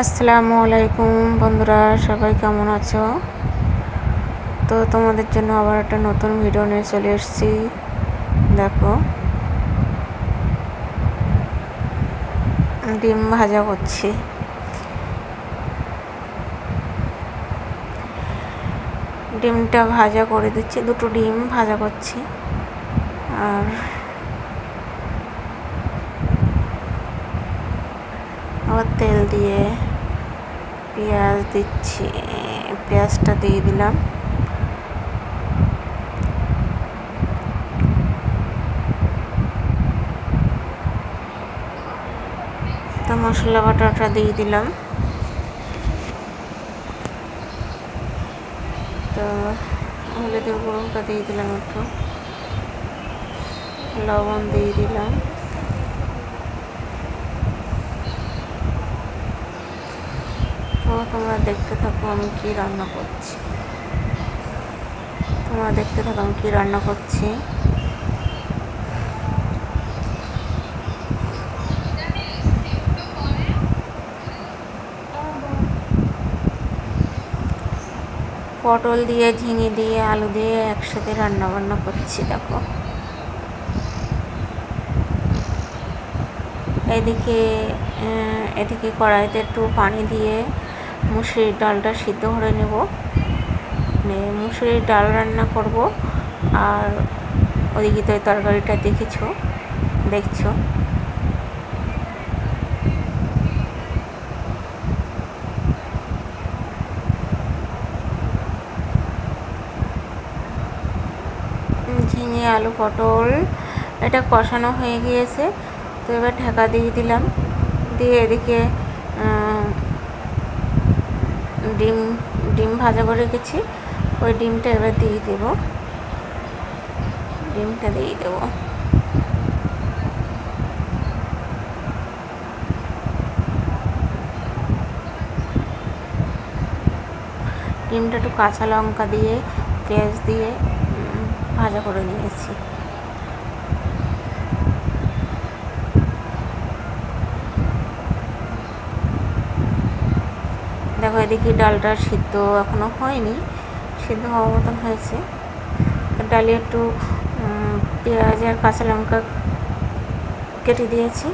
আসসালামু আলাইকুম বন্ধুরা, সবাই কেমন আছো? তো তোমাদের জন্য আবার একটা নতুন ভিডিও নিয়ে চলে এসেছি। দেখো, ডিম ভাজা করছি। ডিমটা ভাজা করে দিচ্ছি, দুটো ডিম ভাজা করছি। আর আবার তেল দিয়ে পেঁয়াজ দিচ্ছি, পেঁয়াজটা দিয়ে দিলাম। তো মশলা বাটাটা দিয়ে দিলাম। তো হলুদের গুঁড়োটা দিয়ে দিলাম একটু। লবণ দিয়ে দিলাম। তো তোমরা দেখতে থাকো আমি কি রান্না করছি। তোমরা দেখতে থাকো আমি কি রান্না করছি। পটল দিয়ে, ঝিঙে দিয়ে, আলু দিয়ে একসাথে রান্না বান্না করছি, দেখো। এদিকে এদিকে কড়াইতে একটু পানি দিয়ে মুসুরির ডালটা সিদ্ধ করে নেব। মুসুরির ডাল রান্না করব। আর ওদিকে তো তরকারিটা দেখেছ, দেখছ? ঝিঙে, আলু, পটল, এটা কষানো হয়ে গিয়েছে। তো এবার ঢাকা দিয়ে দিলাম। দিয়ে এদিকে ডিম ডিম ভাজা করে রেখেছি ওই ডিমটা এবার দিয়ে দেবো। ডিমটা দিয়ে দেবো। ডিমটা একটু কাঁচা লঙ্কা দিয়ে, পেঁয়াজ দিয়ে ভাজা করে নিয়েছি। দেখো দেখি ডালটা সিদ্ধ এখনও হয়নি, সিদ্ধ হওয়ার মতন হয়েছে। ডালে একটু পেঁয়াজ আর কাঁচা লঙ্কা কেটে দিয়েছি।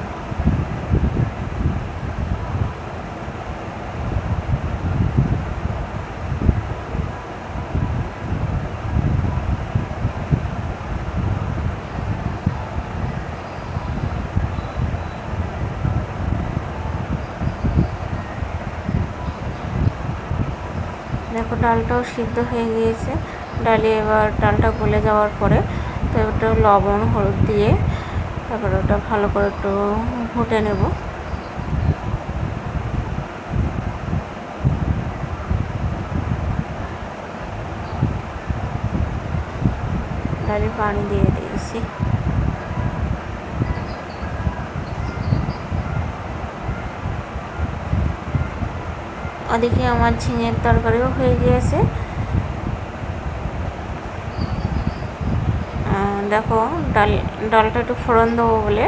দেখো ডালটাও সিদ্ধ হয়ে গিয়েছে। ডালে এবার ডালটা গলে যাওয়ার পরে তো একটু লবণ, হলুদ দিয়ে তারপরে ওটা ভালো করে একটু ঘুটে নেব। ডালে পানি দিয়ে দিয়েছি। ওদিকে আমার ঝিঙের তরকারিও হয়ে গিয়েছে। দেখো, ডাল, ডালটা একটু ফোড়ন দেবো বলে।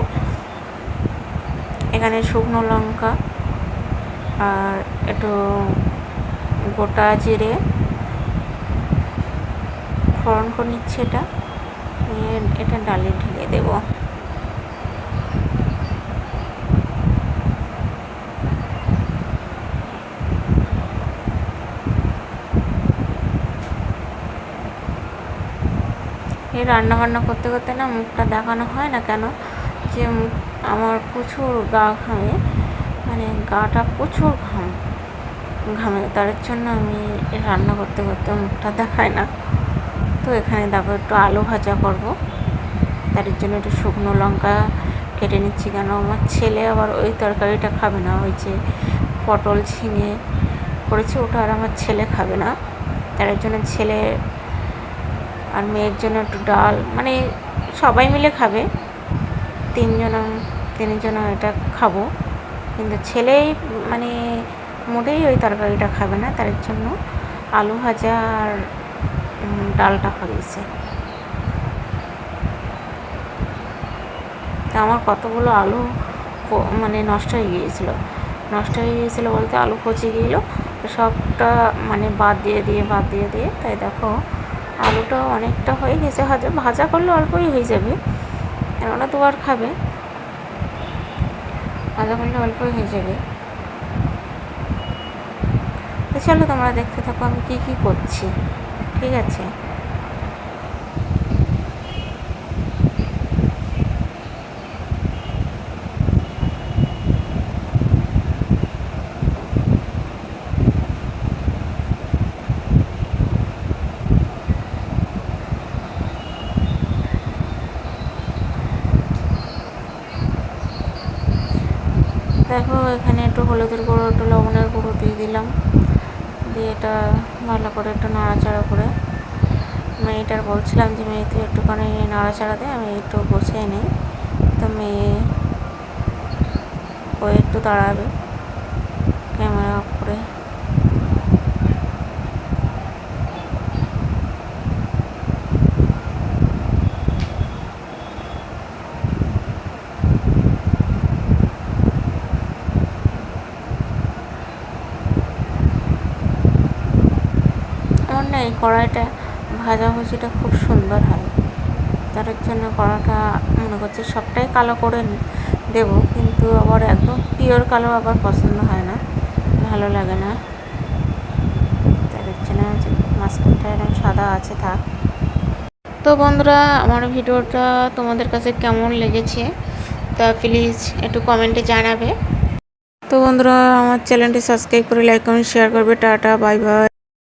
এখানে শুকনো লঙ্কা আর একটু গোটা জিরে। ফোড়ন করে নিচ্ছে এটা। এটা ডালে ঢেলে দেবো। এই রান্না বান্না করতে করতে না মুখটা দেখানো হয় না কেন? যে আমার প্রচুর গা ঘামে মানে গাটা প্রচুর ঘাম, ঘামে। তার জন্য আমি রান্না করতে করতে মুখটা দেখাই না। তো এখানে দেখো একটু আলু ভাজা করব। তার জন্য একটু শুকনো লঙ্কা কেটে নিচ্ছি কেন? আমার ছেলে আবার ওই তরকারিটা খাবে না, ওই যে পটল ঝিঙে করেছি, ওটা আর আমার ছেলে খাবে না। তার জন্য ছেলে আর মেয়ের জন্য একটু ডাল মানে সবাই মিলে খাবে। তিনজন তিনজন এটা খাব। কিন্তু ছেলেই মানে মোটেই ওই তরকারিটা খাবে না, তার জন্য আলু ভাজা আর ডালটা হয়েছে। তা আমার কতগুলো আলু মানে নষ্ট হয়ে গিয়েছিল। নষ্ট হয়ে গিয়েছিল বলতে আলু পচে গিয়েছিল, সবটা মানে বাদ দিয়ে দিয়ে, বাদ দিয়ে দিয়ে, তাই দেখো আলুটা অনেকটা হয়ে গেছে ভাজা ভাজা করলে অল্পই হয়ে যাবে। কেননা তো আর খাবে। ভাজা করলে অল্পই হয়ে যাবে। তো চলো তোমরা দেখতে থাকো আমি কী কী করছি। ঠিক আছে দেখো এখানে একটু হলুদের গুঁড়ো, একটু লবণের গুঁড়ো দিয়ে দিলাম। দিয়ে এটা ভালো করে একটু নাড়াচাড়া করে মেয়েটার বলছিলাম যে, মেয়ে, তুই একটুখানি নাড়াচাড়া দে, আমি একটু বসিয়ে নিই। তো মেয়ে ও একটু দাঁড়াবে, ক্যামেরা করে। এই কড়াইটা ভাজাভুজিটা খুব সুন্দর হয়। তার জন্য কড়াটা মনে করছি সবটাই কালো করে দেবো, কিন্তু আবার একদম পিওর কালো আবার পছন্দ হয় না, ভালো লাগে না। তার জন্য মাঝখানটা এরকম সাদা আছে, থাক। তো বন্ধুরা, আমার ভিডিওটা তোমাদের কাছে কেমন লেগেছে তা প্লিজ একটু কমেন্টে জানাবে। তো বন্ধুরা, আমার চ্যানেলটি সাবস্ক্রাইব করে লাইক কমেন্ট শেয়ার করবে। Tata bye bye